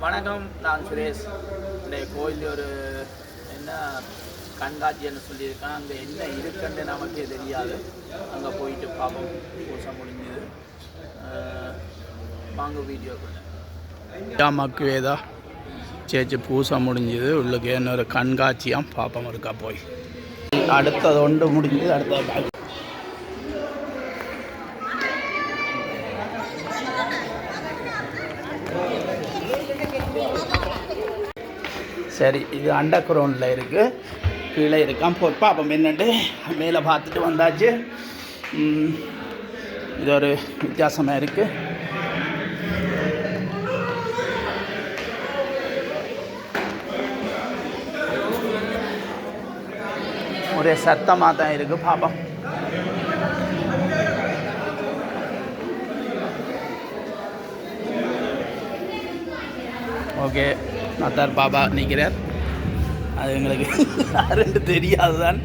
வணக்கம் நான் சுரேஷ். இந்த கோயில் ஒரு என்ன கண்காட்சின்னு சொல்லியிருக்கேன் அங்கே என்ன இருக்குன்னு நமக்கே தெரியாது. அங்கே போயிட்டு பார்ப்போம் பூசை முடிஞ்சது. வாங்க வீடியோக்குள்ள மக்குவேதா சேச்சு பூசை முடிஞ்சது. உள்ளுக்கு இன்னொரு கண்காட்சியாக பார்ப்போம் இருக்கா போய். அடுத்தது ஒன்று முடிஞ்சது அடுத்தது சரி இது அண்டர் கிரவுண்டில் இருக்குது கீழே இருக்கான். போ பார்ப்போம் என்னட்டு மேலே பார்த்துட்டு வந்தாச்சு. இது ஒரு வித்தியாசமாக இருக்குது ஒரே சத்தமாக தான் இருக்குது பாப்போம். ஓகே நத்தார் பாபா நிற்கிறார். அது எங்களுக்கு யாருன்னு தெரியாது தான்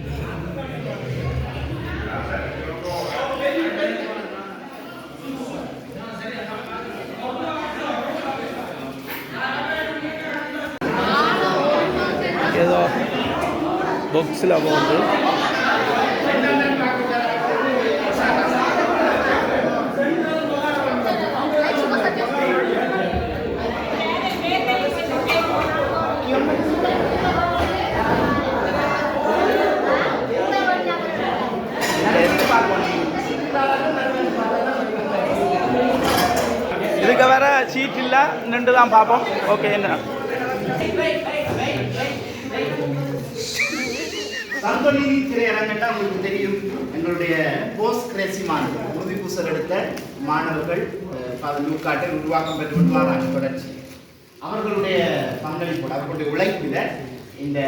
ஏதோ புக்ஸில் போட்டு இல்லை நின்று தான் பார்ப்போம் ஓகே என்ன சந்தொனி திரையரங்கண்டா உங்களுக்கு தெரியும் எங்களுடைய போஸ்ட் கிரேசி மாணவர்கள் உறுதி பூசல் எடுத்த மாணவர்கள் ஃபாதர் உருவாக்கம் பெற்று கொண்டு தொடர்ச்சி அவர்களுடைய பங்களிப்பு அவர்களுடைய உழைப்பில் இந்த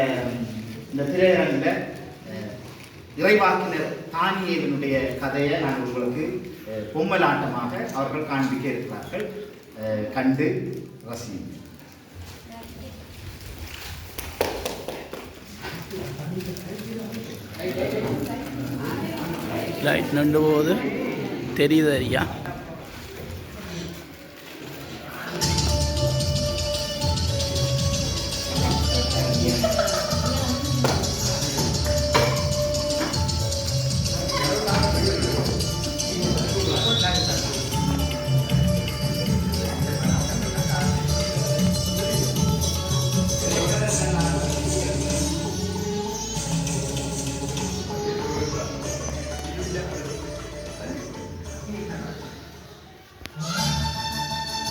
இந்த திரையரங்கில் இறைவாக்கினர் தானியேவனுடைய கதையை நான் உங்களுக்கு பொம்மலாட்டமாக அவர்கள் காண்பிக்க இருக்கிறார்கள் கண்டு ரசியுங்கள் லைட் நண்டு போகுது தெரியுது ஐயா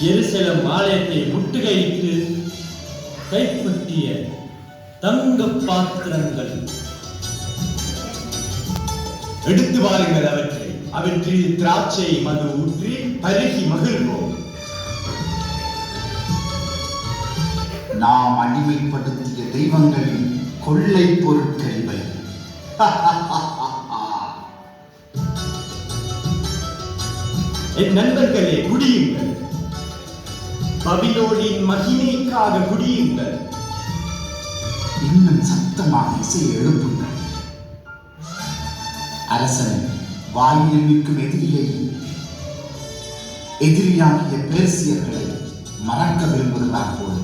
எருசலம் ஆலயத்தை முட்டுகையிட்டு கைப்பற்றிய தங்க பாத்திரங்கள். எடுத்து வாருங்கள் அவற்றை. அவற்றில் திராட்சை மது ஊற்றி பருகி மகிழ்வோம். நாம் அடிமைப்படுத்திய தெய்வங்களின் கொள்ளை பொருட்கள் இவை. என் நண்பர்களே குடியுங்கள். பபிலோனின் மகிமைக்காக குடியுங்கள் இன்னும் சத்தமாக இசை எழுப்புங்கள். அரசன் வாயில் நிற்கும் எதிரியை எதிரியாகிய பேர்சியர்களை மறக்க விரும்புகிறார் போல்.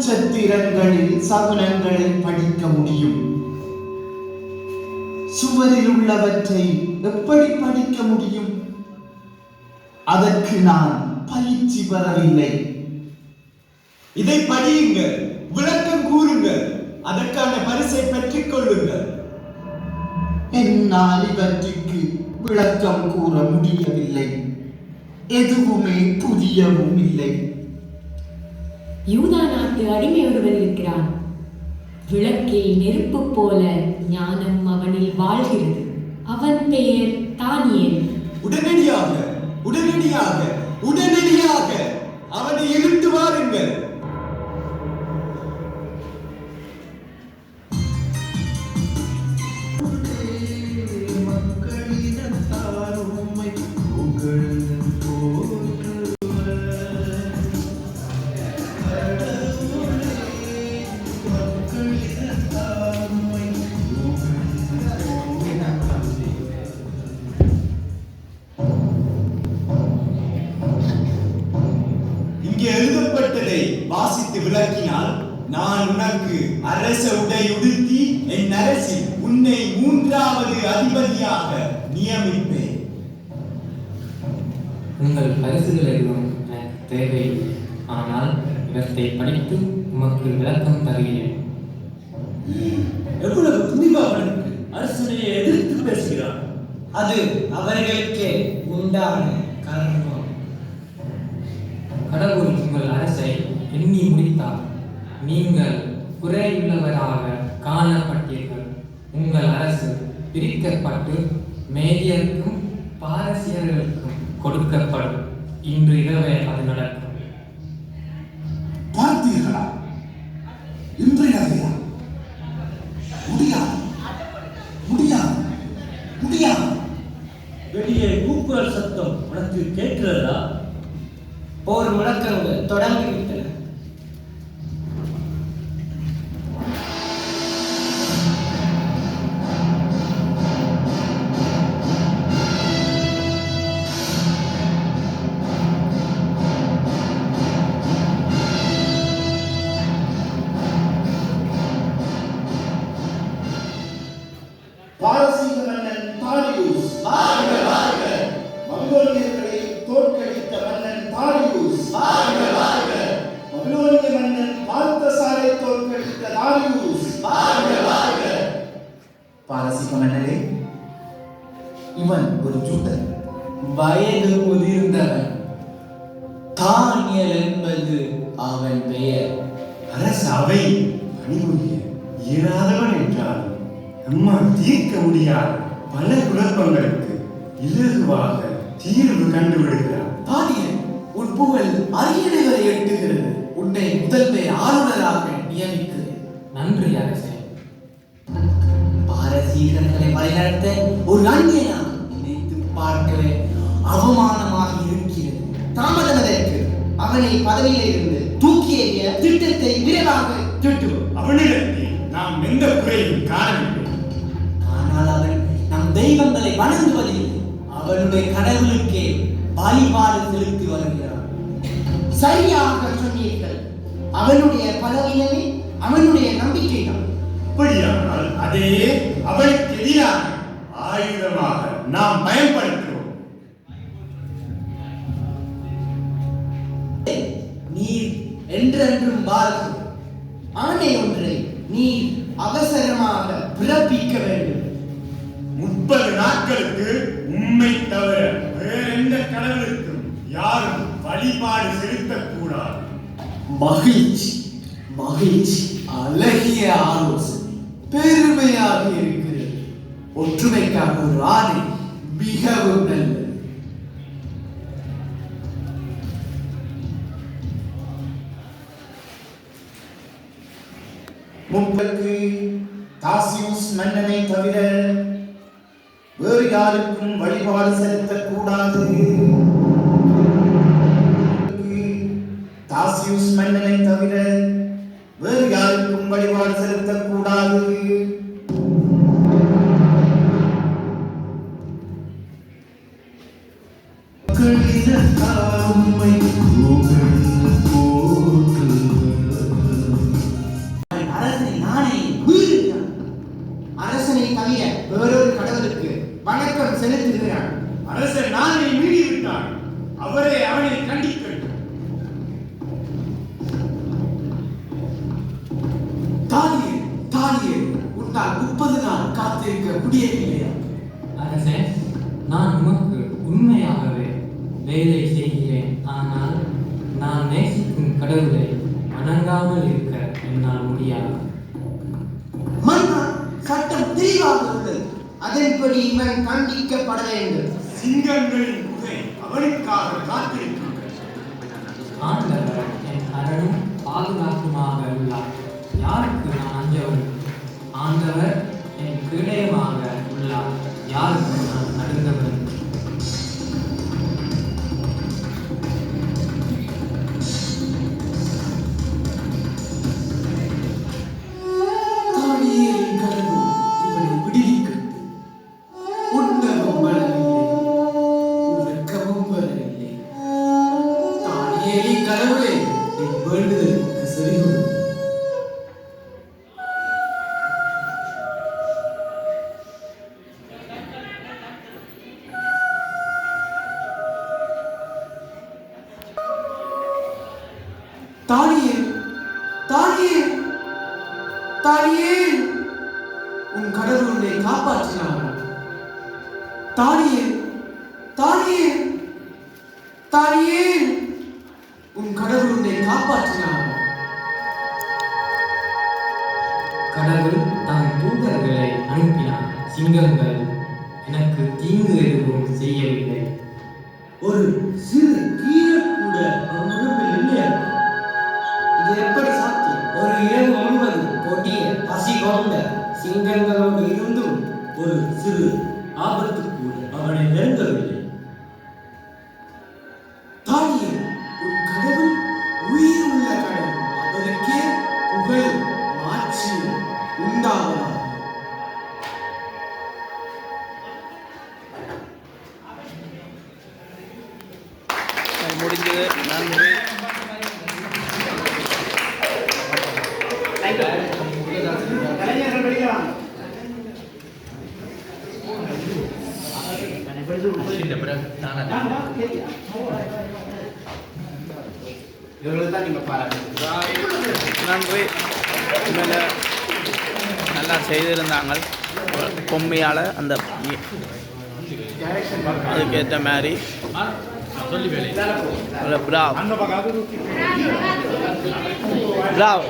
நட்சத்திரங்களில் சகுனங்களை படிக்க முடியும். சுவரில் உள்ளவற்றை எப்படி படிக்க முடியும்? அதற்கு நான் பயிற்சி பெறவில்லை இதை படியுங்கள் விளக்கம் கூறுங்கள் அதற்கான பரிசை பெற்றுக் கொள்ளுங்கள். என்னால் இவற்றுக்கு விளக்கம் கூற முடியவில்லை. எதுவுமே புதியவும் இல்லை. யூதா நாட்டு அடிமை ஒருவர் இருக்கிறான். விளக்கில் நெருப்பு போல ஞானம் அவனில் வாழ்கிறது. அவன் பெயர் தானியல். உடனடியாக உடனடியாக உடனடியாக அவனை இழுத்து வாருங்கள் இங்கே எழுதப்பட்டதை வாசித்து விளக்கினால் நான் உனக்கு அரச உடை உடுத்தி என் அரசில் உன்னை மூன்றாவது அதிபதியாக நியமிப்பேன். உங்கள் பரிசுகள் எதுவும் தேவையில்லை. ஆனால் இவற்றை படித்து உமக்கு விளக்கம் தருகிறேன். எவ்வளவு துணிவு அவனுக்கு அரசனையை எதிர்த்து பேசுகிறான். அது அவர்களுக்கே உண்டான கர்மம் கடவுள் உங்கள் அரசை எண்ணி முடித்தார். நீங்கள் குறையுள்ளவராக காணப்பட்டீர்கள். உங்கள் அரசு பிரிக்கப்பட்டு மேதியருக்கும் பாரசியர்களுக்கும் கொடுக்கப்படும். இன்று இரவே அது நடக்கும். பார்த்தீர்களா? இன்றைய முடியாது. முடியாது. முடியாது. வெளியே கூக்குரல் சத்தம் உனக்கு கேட்கிறதா? போர் முழக்கங்கள் தொடங்கி பாரசீக மன்னரே இவன் ஒரு ஜூதன் வயது முதிர்ந்தவன் தானியல் என்பது அவன் பெயர் அரசவை பணிபுரிய இயலாதவன் என்றால் நம்மால் தீர்க்க முடியாத பல குழப்பங்களுக்கு இலகுவாக தீர்வு கண்டுவிடுகிறார் தானியல் உன் புகழ் அரியணை வரை எட்டுகிறது உன்னை முதன்மை ஆளுநராக நியமிக்கிறேன் நன்றி அரசே பாரசீகர்களை வழிநடத்த ஒரு அந்நியனா நினைத்து பார்க்கவே அவமானமாக இருக்கிறது. தாமதமதற்கு அவனை பதவியிலே இருந்து தூக்கி எறிய திட்டத்தை விரைவாக திட்டுவோம். அவனிடத்தில் நாம் எந்த குறையும் காணவில்லை. ஆனால் அவன் நம் தெய்வங்களை வணங்குவதில்லை அவனுடைய கடவுளுக்கே வழிபாடு செலுத்தி வருகிறான். சரியாக சொன்னீர்கள். அவனுடைய பலவீனமே அவனுடைய நம்பிக்கை தான் அப்படியானால் அதே அவனுக்கு எதிராக ஆயுதமாக நாம் பயன்படுத்துவோம். நீர் என்றென்றும் வாழ்க ஆணை ஒன்றை நீர் அவசரமாக பிறப்பிக்க வேண்டும். முப்பது நாட்களுக்கு உண்மை தவிர வேற எந்த கடவுளுக்கும் யாரும் வழிபாடு செலுத்தக்கூடாது. மகிழ்ச்சி மகிழ்ச்சி அழகிய ஆலோசனை. பெருமையாக இருக்கிறது. ஒற்றுமைக்காக ஒரு ஆணை மிகவும் நல்லது. முப்பக்கு தாசியூஸ் மன்னனை தவிர வேறு யாருக்கும் வழிபாடு செலுத்தக்கூடாது. தாசியூஸ் மன்னனை தவிர வேறு யாருக்கும் வழிபாடு செலுத்தக்கூடாது. தானியே தானியே உன்னால் முப்பது நாள் காத்திருக்க முடியவில்லையா? அரசே நான் உமக்கு உண்மையாகவே வேலை செய்கிறேன். ஆனால் நான் நேசிக்கும் கடவுளை வணங்காமல் இருக்க என்னால் முடியாது. மன்னா சட்டம் தெளிவாக உள்ளது அதன்படி இவன் கண்டிக்கப்பட வேண்டும். சிங்கங்களின் குகை அவனுக்காக காத்திருக்கின்றது ஆண்டவர் என் அரணும் பாதுகாப்புமாக உள்ளார். யாருக்கு நான் அஞ்ச ஆண்டவர் என் கிரயமாக உள்ளார். யாருக்கு நான் நடுங்க தாலியே தாலியே தாலியே. உன் கடவுள் உன்னை காப்பாற்றினார். தாலியே தாலியே தாலியே. உன் கடவுள் உன்னை காப்பாற்றினார். கடவுள் தன் தூதர்களை அனுப்பினார். சிங்கங்கள் எனக்கு தீங்கு எதுவும் செய்யவில்லை. ஒரு சிறு கீரை கூட அவன் சிங்கங்களோடு இருந்தும் ஒரு சிறு ஆபத்து கூட அவனை நன்றி நல்லா செய்திருந்தாங்க பொம்மையால் அந்த அதுக்கேற்ற மாதிரி பிராவ் பிராவ்